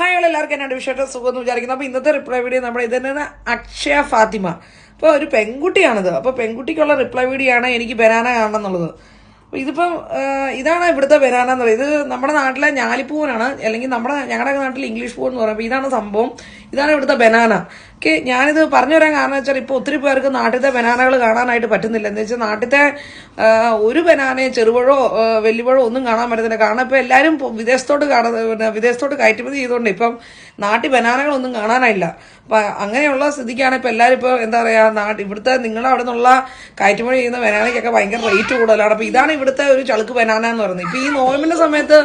Hi ആൾ എല്ലാവർക്കും എന്നാണ് വിഷയത്തെ സുഖം എന്ന് വിചാരിക്കുന്നത് അപ്പോൾ ഇന്നത്തെ റിപ്ലൈ വീഡിയോ നമ്മുടെ ഇത് തന്നെയാണ് അക്ഷയ ഫാത്തിമ. അപ്പോൾ ഒരു പെൺകുട്ടിയാണിത്. അപ്പോൾ പെൺകുട്ടിക്കുള്ള റിപ്ലൈ വീഡിയോ ആണ് എനിക്ക് ബനാന കാണണം എന്നുള്ളത് ഇതിപ്പം ഇതാണ് ഇവിടുത്തെ ബനാന എന്ന് പറയുന്നത്. ഇത് നമ്മുടെ നാട്ടിലെ ഞാലിപ്പൂവനാണ്. അല്ലെങ്കിൽ നമ്മുടെ ഞങ്ങളുടെ നാട്ടിൽ ഇംഗ്ലീഷ് പൂവൻ എന്ന് പറയുമ്പോൾ ഇതാണ് സംഭവം. ഇതാണ് ഇവിടുത്തെ ബനാന. ഓക്കെ ഞാനിത് പറഞ്ഞു വരാൻ കാരണം വെച്ചാൽ ഇപ്പോൾ ഒത്തിരി പേർക്ക് നാട്ടിലത്തെ ബനാനകൾ കാണാനായിട്ട് പറ്റുന്നില്ല. എന്ന് വെച്ചാൽ നാട്ടിലത്തെ ഒരു ബനാനയും ചെറുപഴോ വെല്ലുപഴോ ഒന്നും കാണാൻ പറ്റുന്നില്ല കാരണം ഇപ്പോൾ എല്ലാവരും വിദേശത്തോട്ട് കാണുന്ന പിന്നെ വിദേശത്തോട്ട് കയറ്റുമതി ചെയ്തുകൊണ്ട് ഇപ്പം നാട്ടിൽ ബനാനകളൊന്നും കാണാനായില്ല. അപ്പം അങ്ങനെയുള്ള സ്ഥിതിക്കാണ് ഇപ്പോൾ എല്ലാവരും ഇപ്പോൾ എന്താ പറയുക നാട്ടിൽ ഇവിടുത്തെ നിങ്ങളുടെ അവിടെ നിന്നുള്ള കയറ്റുമതി ചെയ്യുന്ന ബനാനയ്ക്കൊക്കെ ഭയങ്കര റേറ്റ് കൂടുതലാണ്. അപ്പോൾ ഇതാണ് ഇവിടുത്തെ ഒരു ചളുക്ക് ബനാന എന്ന് പറയുന്നത്. ഇപ്പോൾ ഈ നോയമ്പിന്റെ സമയത്ത്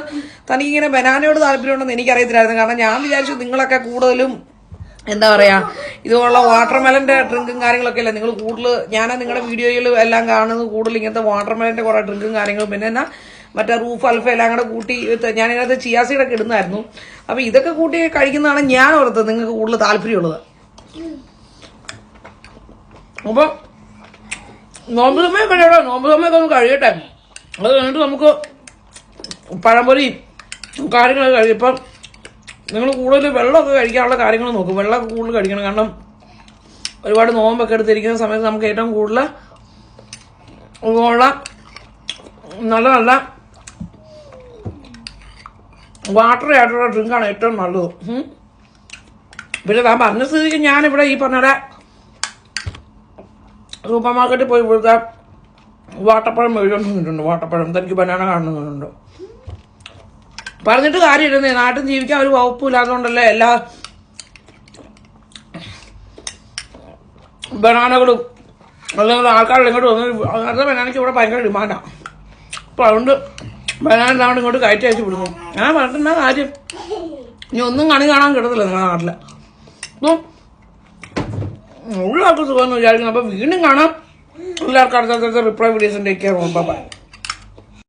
തനിക്കിങ്ങനെ ബനാനയോട് താല്പര്യമുണ്ടെന്ന് എനിക്കറിയത്തില്ലായിരുന്നു. കാരണം ഞാൻ വിചാരിച്ചു നിങ്ങളൊക്കെ കൂടുതലും എന്താ പറയാ ഇതുപോലുള്ള വാട്ടർമെലന്റെ ഡ്രിങ്കും കാര്യങ്ങളൊക്കെ അല്ലേ? നിങ്ങൾ കൂടുതൽ ഞാൻ നിങ്ങളുടെ വീഡിയോയിൽ എല്ലാം കാണുന്നത് കൂടുതൽ ഇങ്ങനത്തെ വാട്ടർമെലന്റെ കുറെ ഡ്രിങ്കും കാര്യങ്ങളും. പിന്നെ എന്നാ മറ്റേ റൂഫ് അൽഫ എല്ലാം കൂടെ കൂട്ടി ഞാൻ ഇതിനകത്ത് ചിയാസീഡൊക്കെ ഇടുന്നായിരുന്നു അപ്പൊ ഇതൊക്കെ കൂട്ടി കഴിക്കുന്നതാണ് ഞാൻ ഓർത്തത് നിങ്ങൾക്ക് കൂടുതൽ താല്പര്യമുള്ളത്. അപ്പൊ നോമ്പ് സമയം കഴിയട്ടോ നോമ്പ് സമയമൊക്കെ ഒന്ന് കഴിയട്ടെ. അത് കഴിഞ്ഞിട്ട് നമുക്ക് പഴംപൊരി കാര്യങ്ങളൊക്കെ കഴിയും. ഇപ്പം നിങ്ങൾ കൂടുതൽ വെള്ളമൊക്കെ കഴിക്കാനുള്ള കാര്യങ്ങൾ നോക്കും. വെള്ളമൊക്കെ കൂടുതൽ കഴിക്കണം. കാരണം ഒരുപാട് നോമ്പൊക്കെ എടുത്തിരിക്കുന്ന സമയത്ത് നമുക്ക് ഏറ്റവും കൂടുതൽ ഉള്ള നല്ല നല്ല വാട്ടർ ആയിട്ടുള്ള ഡ്രിങ്കാണ് ഏറ്റവും നല്ലത്. പിന്നെ താൻ പറഞ്ഞ സ്ഥിതിക്ക് ഞാനിവിടെ ഈ പറഞ്ഞ സൂപ്പർ മാർക്കറ്റിൽ പോയി ഇവിടുത്തെ വാട്ടപ്പഴം മേടിച്ചോണ്ട് വന്നിട്ടുണ്ട് വാട്ടപ്പഴം. തനിക്ക് ബനാന കാണുന്നുണ്ട് പറഞ്ഞിട്ട് കാര്യമില്ലെന്നേ. നാട്ടിൽ ജീവിക്കാൻ ഒരു വകുപ്പില്ലാത്തതുകൊണ്ടല്ലേ എല്ലാ ബനാനകളും അല്ലെങ്കിൽ ആൾക്കാരുടെ ഇങ്ങോട്ട് വന്നു അങ്ങനത്തെ ബനാനയ്ക്ക് ഇവിടെ ഭയങ്കര ഡിമാൻഡാണ് അപ്പോൾ അതുകൊണ്ട് ബനാന ഇല്ലാണ്ട് ഇങ്ങോട്ട് കയറ്റി അയച്ചു വിടുന്നു. ഞാൻ പറഞ്ഞിട്ടുണ്ടാ കാര്യം? ഇനി ഒന്നും കണി കാണാൻ കിട്ടത്തില്ല നിങ്ങളുടെ നാട്ടിൽ അപ്പം ഉള്ളാൾക്ക് സുഖമെന്ന് വിചാരിക്കുന്നു. അപ്പോൾ വീണ്ടും കാണാം. എല്ലാവർക്കും അടുത്ത റിപ്ലൈ വീഡിയോസിന്റെ ഒക്കെ ബൈ